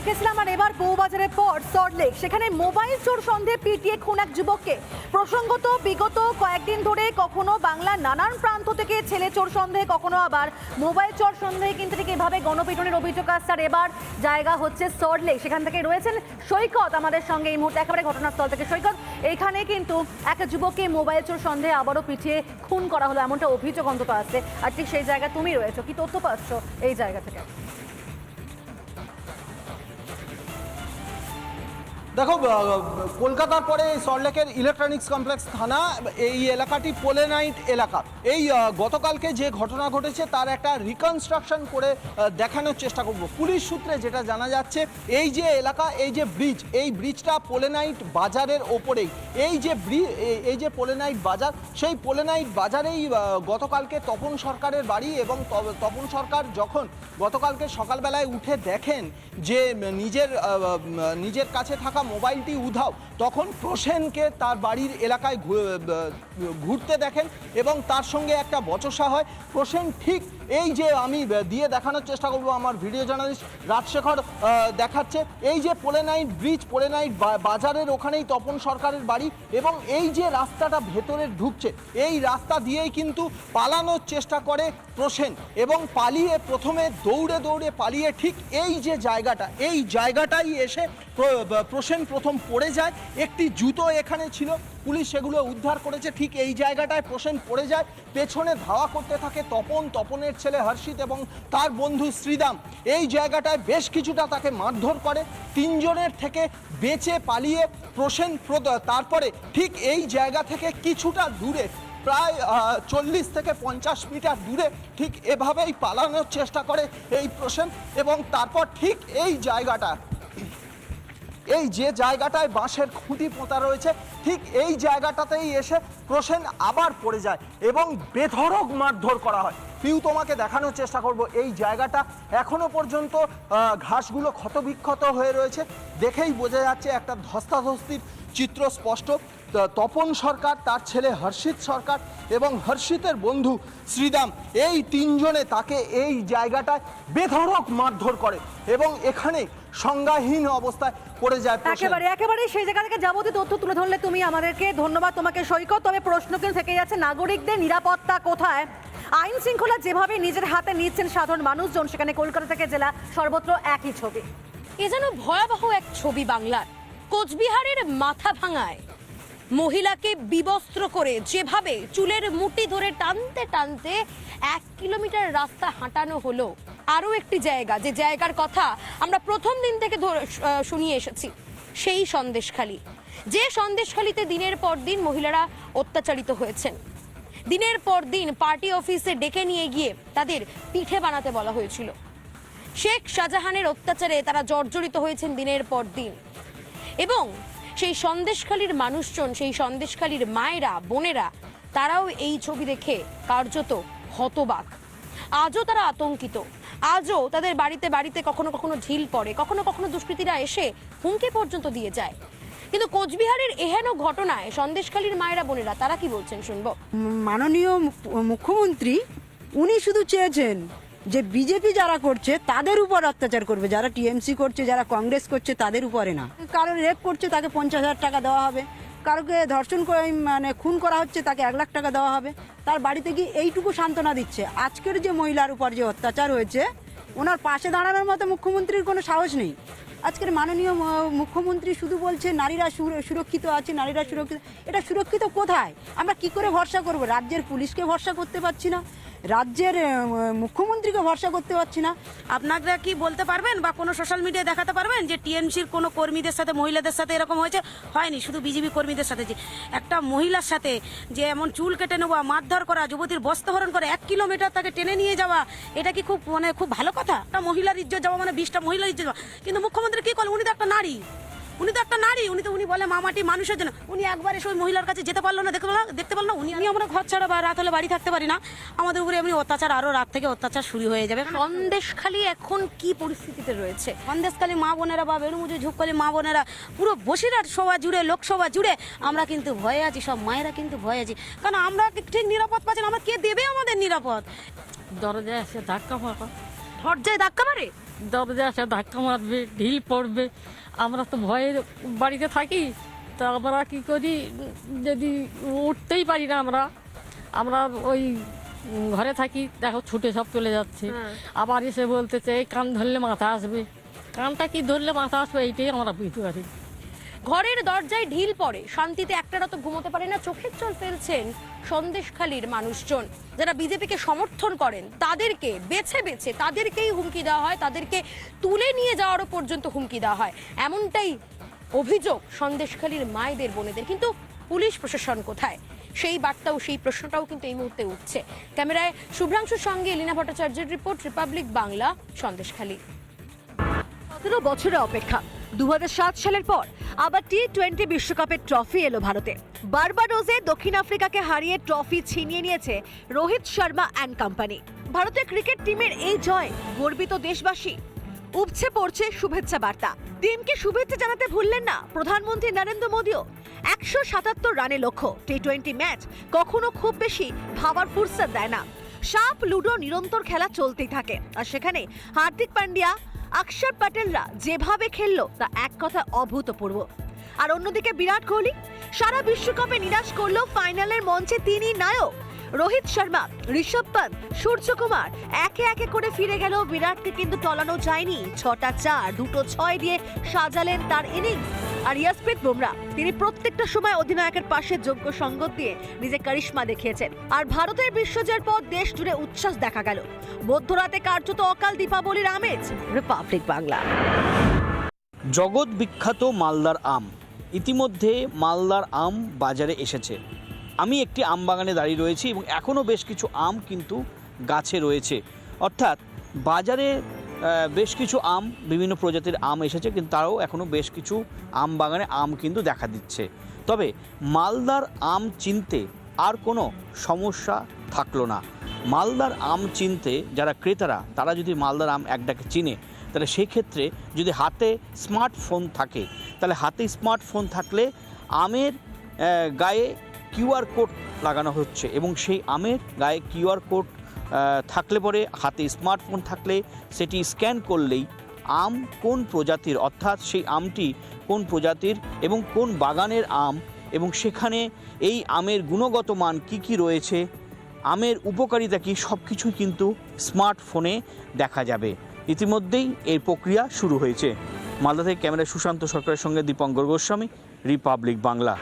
দেখেছিলাম আর এবার বউবাজারের পর সল্টলেক সেখানে মোবাইল চোর সন্দেহে পিটিয়ে খুন এক যুবককে। প্রসঙ্গত, বিগত কয়েকদিন ধরে কখনো বাংলার নানান প্রান্ত থেকে ছেলে চোর সন্দেহে, কখনো আবার মোবাইল চোর সন্দেহে। কিন্তু ঠিক এভাবে গণপিটনের অভিযোগ আসছে আর এবার জায়গা হচ্ছে সল্টলেক সেখান থেকে রয়েছেন সৈকত আমাদের সঙ্গে এই মুহূর্তে একেবারে ঘটনাস্থল থেকে। সৈকত এইখানে কিন্তু এক যুবককে মোবাইল চোর সন্দেহে আবারও পিটিয়ে খুন করা হলো। এমনটা অভিযোগ অন্তত আসছে। আর ঠিক সেই জায়গায় তুমি রয়েছো। কি তথ্য পাচ্ছ এই জায়গা থেকে? দেখো কলকাতার পরে সল্টলেকের ইলেকট্রনিক্স কমপ্লেক্স থানা, এই এলাকাটি পোলেনাইট এলাকা। এই গতকালকে যে ঘটনা ঘটেছে, তার একটা রিকনস্ট্রাকশন করে দেখানোর চেষ্টা করব। পুলিশ সূত্রে যেটা জানা যাচ্ছে, এই যে এলাকা, এই যে ব্রিজ এই ব্রিজটা পোলেনাইট বাজারের ওপরেই। এই যে এই যে পোলেনাইট বাজার, সেই পোলেনাইট বাজারেই গতকালকে তপন সরকারের বাড়ি এবং তপন সরকার যখন গতকালকে সকালবেলায় উঠে দেখেন যে নিজের নিজের কাছে থাকা মোবাইলটি উধাও। তখন প্রসেনকে তার বাড়ির এলাকায় ঘুরতে দেখেন এবং তার সঙ্গে একটা বচসা হয়। প্রসেন ঠিক এই যে আমি দিয়ে দেখানোর চেষ্টা করব আমার ভিডিও জার্নালিস্ট রাজশেখর দেখাচ্ছে। এই যে পোলেনাইট ব্রিজ পোলেনাইট বা- বাজারের ওখানেই তপন সরকারের বাড়ি এবং এই যে রাস্তাটা ভেতরে ঢুকছে, এই রাস্তা দিয়েই কিন্তু পালানোর চেষ্টা করে প্রসেন এবং পালিয়ে প্রথমে দৌড়ে দৌড়ে পালিয়ে ঠিক এই যে জায়গাটা, এই জায়গাটাই এসে প্রসেন প্রথম পড়ে যায়। একটি জুতো এখানে ছিল পুলিশ সেগুলো উদ্ধার করেছে। ঠিক এই জায়গাটায় প্রসেন পড়ে যায়, পেছনে ধাওয়া করতে থাকে তপন, তপনের ছেলে হর্ষিত এবং তার বন্ধু শ্রীদাম। এই জায়গাটায় বেশ কিছুটা তাকে মারধর করে, তিনজনের থেকে বেঁচে পালিয়ে প্রসেন তারপরে ঠিক এই জায়গা থেকে কিছুটা দূরে, প্রায় চল্লিশ থেকে পঞ্চাশ মিটার দূরে ঠিক এভাবেই পালানোর চেষ্টা করে এই প্রসেন এবং তারপর ঠিক এই জায়গাটা। এই যে জায়গাটায় বাঁশের খুঁটি পোঁতা রয়েছে, ঠিক এই জায়গাটাতেই এসে প্রসেন আবার পড়ে যায় এবং বেধড়ক মারধর করা হয়। পিউ তোমাকে দেখানোর চেষ্টা করব, এই জায়গাটা এখনও পর্যন্ত ঘাসগুলো ক্ষতবিক্ষত হয়ে রয়েছে। দেখেই বোঝা যাচ্ছে একটা ধস্তাধস্তির চিত্র স্পষ্ট। তপন সরকার, তার ছেলে হর্ষিত সরকার এবং হর্ষিতের বন্ধু শ্রীদাম, এই তিনজনে তাকে এই জায়গাটায় বেধরক মারধর করে এবং এখানে সংজ্ঞাহীন অবস্থায় পড়ে যায়। একেবারে একেবারে সেই জায়গা থেকে যাবতীয় তথ্য তুলে ধরলে তুমি আমাদেরকে ধন্যবাদ তোমাকে সৈকত। তবে প্রশ্ন কিন্তু থেকে যাচ্ছে নাগরিকদের নিরাপত্তা কোথায়? আইন শৃঙ্খলা যেভাবে নিজের হাতে নিচ্ছেন সাধারণ মানুষজন সেখানে কলকাতা থেকে জেলা সর্বত্র একই ছবি। এ যেন ভয়াবহ এক ছবি বাংলার কোচবিহারের মাথা ভাঙায়। মহিলাকে বিবস্ত্র করে যেভাবে চুলের মুটি ধরে টানতে টানতে এক কিলোমিটার রাস্তা হাঁটানো হলো আরও একটি জায়গা, যে জায়গার কথা আমরা প্রথম দিন থেকে শুনিয়ে এসেছি, সেই সন্দেশখালি। যে সন্দেশখালিতে দিনের পর দিন মহিলারা অত্যাচারিত হয়েছেন। দিনের পর দিন পার্টি অফিসে ডেকে নিয়ে গিয়ে তাদের পিঠে বানাতে বলা হয়েছিল। শেখ শাহজাহানের অত্যাচারে তারা জর্জরিত হয়েছেন দিনের পর দিন। এবং সেই সন্দেশখালীর মানুষজন, সেই সন্দেশখালীর মায়েরা, বোনেরা, তারাও এই ছবি দেখে কার্যত হতবাক। আজও তারা আতঙ্কিত। আজও তাদের বাড়িতে বাড়িতে কখনো কখনো ঢিল পড়ে, কখনো কখনো দুষ্কৃতীরা এসে হুমকি পর্যন্ত দিয়ে যায়। কিন্তু কোচবিহারের এহেন ঘটনায় সন্দেশখালীর মায়েরা বোনেরা, তারা কি বলছেন শুনব? মাননীয় মুখ- মুখ্যমন্ত্রী, উনি শুধু চেয়েছেন যে বিজেপি যারা করছে, তাদের উপর অত্যাচার করবে। যারা টিএমসি করছে, যারা কংগ্রেস করছে, তাদের উপরে না। কারও রেপ করছে, তাকে পঞ্চাশ হাজার টাকা দেওয়া হবে। কারোকে ধর্ষণ করে মানে খুন করা হচ্ছে, তাকে এক লাখ টাকা দেওয়া হবে। তার বাড়িতে গিয়ে এইটুকু সান্ত্বনা দিচ্ছে। আজকের যে মহিলার উপর যে অত্যাচার হয়েছে, ওনার পাশে দাঁড়ানোর মতো মুখ্যমন্ত্রীর কোনো সাহস নেই। আজকের মাননীয় মুখ্যমন্ত্রী শুধু বলছে, নারীরা সুরক্ষিত আছে, নারীরা সুরক্ষিত এটা সুরক্ষিত কোথায়? আমরা কি করে ভরসা করব? রাজ্যের পুলিশকে ভরসা করতে পারছি না। রাজ্যের মুখ্যমন্ত্রীকে ভরসা করতে পারছি না। আপনারা কি বলতে পারবেন বা কোনো সোশ্যাল মিডিয়ায় দেখাতে পারবেন যে টিএমসির কোনো কর্মীদের সাথে, মহিলাদের সাথে এরকম হয়েছে? হয়নি, শুধু বিজেপি কর্মীদের সাথে যে একটা মহিলার সাথে যে এমন চুল কেটে নেওয়া, মারধর করা, যুবতীর বস্ত্রহরণ করে, এক কিলোমিটার তাকে টেনে নিয়ে যাওয়া, এটা কি খুব মানে খুব ভালো কথা? একটা মহিলার ইজ্জত যাওয়া মানে বিশটা মহিলার ইজ্জত যাওয়া। কিন্তু মুখ্যমন্ত্রী কি করলেন? উনি তো একটা নারী। উনি তো একটা নারী উনি তো উনি বলে মামাটি মানুষের জন্য। উনি একবার এসে ওই মহিলার কাছে যেতে পারল না দেখতে পারল দেখতে পারল না উনি আমি আমরা ঘর ছাড়া বা রাত হলে বাড়ি থাকতে পারি না। আমাদের উপরে এমনি অত্যাচার আরও রাত থেকে অত্যাচার শুরু হয়ে যাবে। সন্দেশখালী এখন কি পরিস্থিতিতে রয়েছে? সন্দেশকালী মা বোনেরা বা বেণুমুজু ঝুপকালী মা বোনেরা পুরো বসিরহাট সভা জুড়ে লোকসভা জুড়ে আমরা কিন্তু ভয়ে আছি সব মায়েরা কিন্তু ভয়ে আছি। কারণ আমরা ঠিক নিরাপদ পাচ্ছি না আমরা কে দেবে আমাদের নিরাপদ? দরজায় এসে ধাক্কা ফাঁকা দরজায় ধাক্কা মারে? দরজা আসে ধাক্কা মারবে ঢিল পড়বে। আমরা তো ভয়ে বাড়িতে থাকি তা আমরা কি করি? যদি উঠতেই পারি না আমরা আমরা ওই ঘরে থাকি দেখো ছুটে সব চলে যাচ্ছে। আবার এসে বলতেছে এই কান ধরলে মাথা আসবে। কানটা কি ধরলে মাথা আসবে এইটাই আমরা বুঝতে পারি ঘরের দরজায় ঢিল পড়ে। শান্তিতে একটা রাত ঘুমোতে পারে না চোখের জল ফেলছেন। সন্দেশখালীর মানুষজন। যারা বিজেপিকে সমর্থন করেন, তাদেরকে, বেছে বেছে তাদেরকেই হুমকি দেওয়া হয়, তাদেরকে তুলে নিয়ে যাওয়ারও পর্যন্ত হুমকি দেওয়া হয়। এমনটাই অভিযোগ সন্দেশখালীর মায়েদের, বোনেদের। কিন্তু পুলিশ প্রশাসন কোথায়? সেই বার্তাও, সেই প্রশ্নটাও কিন্তু এই মুহূর্তে উঠছে। ক্যামেরায় শুভ্রাংশুর সঙ্গে এলিনা ভট্টাচার্যের রিপোর্ট, রিপাবলিক বাংলা, সন্দেশখালী। সতেরো বছরে অপেক্ষা। দু হাজার সাত সালের পর আবার টি টোয়েন্টি বিশ্বকাপের ট্রফি এলো ভারতে। বারবাডোজে দক্ষিণ আফ্রিকাকে হারিয়ে ট্রফি ছিনিয়ে নিয়েছে রোহিত শর্মা অ্যান্ড কোম্পানি ভারতের ক্রিকেট টিমের এই জয় গর্বিত দেশবাসী। উপছে পড়ছে শুভেচ্ছা বার্তা। টিমকে শুভেচ্ছা জানাতে ভুললেন না প্রধানমন্ত্রী নরেন্দ্র মোদীও। একশো সাতাত্তর রানে লক্ষ্য। টি টোয়েন্টি ম্যাচ কখনো খুব বেশি ভাবার ফুরসত দেয় না। সাপ, লুডো নিরন্তর খেলা চলতেই থাকে। আর সেখানে হার্দিক পান্ডিয়া অক্ষর প্যাটেলরা যেভাবে খেললো, তা এক কথা অভূতপূর্ব। আর অন্যদিকে বিরাট কোহলি, সারা বিশ্বকাপে নিরাশ করল ফাইনালের মঞ্চে তিনি নায়ক। রোহিত শর্মা, ঋষভ পন্ত, সূর্যকুমার একে একে করে ফিরে গেল বিরাটকে কিন্তু টলানো যায়নি। ছটা চার, দুটো ছয় দিয়ে সাজালেন তার ইনিংস। আর ইয়াসপ্রীত বুমরা, তিনি প্রত্যেকটা সময় অধিনায়কের পাশে যোগ্য সঙ্গত দিয়ে নিজের কারিশ্মা দেখিয়েছেন। আর ভারতের বিশ্বজয়ের পর দেশ জুড়ে উচ্ছ্বাস দেখা গেল। মধ্যরাতে কার্যত অকাল দীপাবলির আমেজ রিপাবলিক বাংলা। জগৎ বিখ্যাত মালদার আম। ইতিমধ্যে মালদার আম বাজারে এসেছে। আমি একটি আম বাগানে দাঁড়িয়ে রয়েছি এবং এখনও বেশ কিছু আম কিন্তু গাছে রয়েছে। অর্থাৎ বাজারে বেশ কিছু আম, বিভিন্ন প্রজাতির আম এসেছে, কিন্তু তারাও এখনও বেশ কিছু আম বাগানে আম কিন্তু দেখা দিচ্ছে। তবে মালদার আম চিনতে আর কোনো সমস্যা থাকল না। মালদার আম চিনতে যারা ক্রেতারা, তারা যদি মালদার আম একটাকে চিনে, তাহলে সেক্ষেত্রে যদি হাতে স্মার্টফোন থাকে, তাহলে হাতে স্মার্টফোন থাকলে আমের গায়ে কিউআর কোড লাগানো হচ্ছে এবং সেই আমের গায়ে কিউআর কোড থাকলে পরে, হাতে স্মার্টফোন থাকলে সেটি স্ক্যান করলেই আম কোন প্রজাতির, অর্থাৎ সেই আমটি কোন প্রজাতির এবং কোন বাগানের আম এবং সেখানে এই আমের গুণগত মান কি কি রয়েছে, আমের উপকারিতা কি সব কিছুই কিন্তু স্মার্টফোনে দেখা যাবে। ইতিমধ্যেই এর প্রক্রিয়া শুরু হয়েছে। মালদা থেকে ক্যামেরা সুশান্ত সরকারের সঙ্গে দীপঙ্কর গোস্বামী রিপাবলিক বাংলা